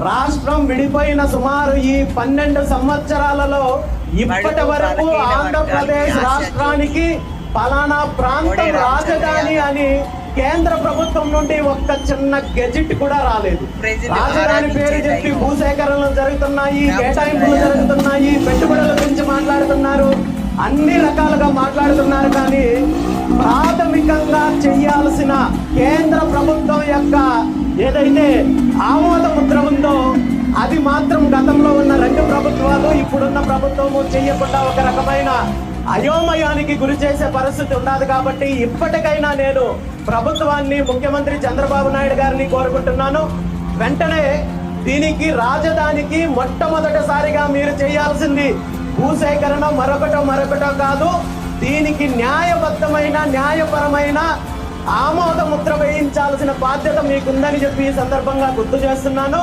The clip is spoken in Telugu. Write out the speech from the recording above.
రాష్ట్రం విడిపోయిన సుమారు ఈ పన్నెండు సంవత్సరాలలో ఇప్పటి వరకు ఆంధ్రప్రదేశ్ రాష్ట్రానికి పలానా ప్రాంతం రాజధాని అని కేంద్ర ప్రభుత్వం నుండి ఒక్క చిన్న గెజిట్ కూడా రాలేదు. రాజధాని పేరు చెప్పి భూసేకరణలు జరుగుతున్నాయి కేటాయింపులు జరుగుతున్నాయి పెట్టుబడుల గురించి మాట్లాడుతున్నారు అన్ని రకాలుగా మాట్లాడుతున్నారు కానీ ప్రాథమికంగా చేయాల్సిన కేంద్ర ప్రభుత్వం యొక్క ఏదైతే ఆమోద ప్రభుత్వము చేయకుండా ఒక రకమైన అయోమయానికి గురి చేసే పరిస్థితి ఉండదు కాబట్టి ఇప్పటికైనా నేను ప్రభుత్వాన్ని ముఖ్యమంత్రి చంద్రబాబు నాయుడు గారిని కోరుకుంటున్నాను. వెంటనే దీనికి రాజధానికి మొట్టమొదటిసారిగా మీరు చేయాల్సింది భూసేకరణ మరొకటో మరొకటో కాదు దీనికి న్యాయబద్ధమైన న్యాయపరమైన ఆమోద ముద్ర వేయించాల్సిన బాధ్యత మీకుందని చెప్పి ఈ సందర్భంగా గుర్తు చేస్తున్నాను.